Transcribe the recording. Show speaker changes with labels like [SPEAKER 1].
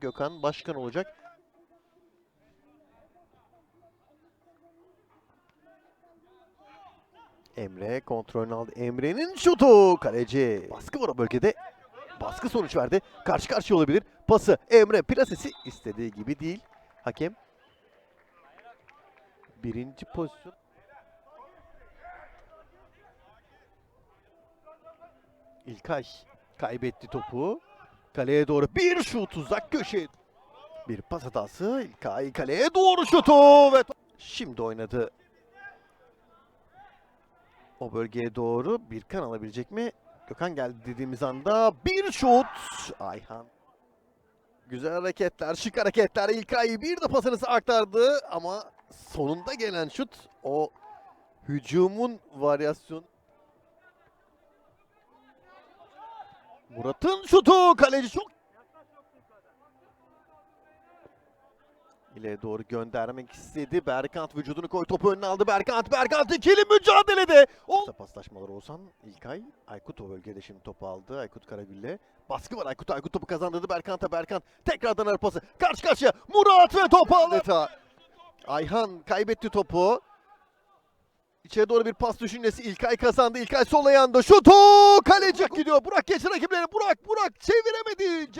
[SPEAKER 1] Gökhan başkan olacak. Emre kontrolünü aldı. Emre'nin şutu. Kaleci. Baskı var o bölgede. Baskı sonuç verdi. Karşı karşıya olabilir. Pası Emre plasesi istediği gibi değil. Hakem. Birinci pozisyon. İlkay kaybetti topu. Kaleye doğru bir şut uzak köşe. Bir pas hatası. İlkay kaleye doğru şutu ve şimdi oynadı. O bölgeye doğru bir kan alabilecek mi? Gökhan geldi dediğimiz anda bir şut. Ayhan. Güzel hareketler, şık hareketler. İlkay bir de pasını aktardı ama sonunda gelen şut o hücumun varyasyon. Murat'ın şutu kaleci çok ile doğru göndermek istedi. Berkant vücudunu koy topu önüne aldı. Berkant, Berkant ikili mücadelede. O paslaşmalar olsan İlkay, Aykut o bölgede şimdi topu aldı. Aykut Karagül'le. Baskı var Aykut. Aykut topu kazandırdı Berkant'a. Berkant tekrardan ara pası. Karşı karşıya. Murat ve topu aldı. Ayhan kaybetti topu. İçeri doğru bir pas düşüncesi. İlkay kazandı. İlkay sol ayağında. Şutu! Kaleci gidiyor. Burak geç rakipleri. Burak, Burak çeviremedi.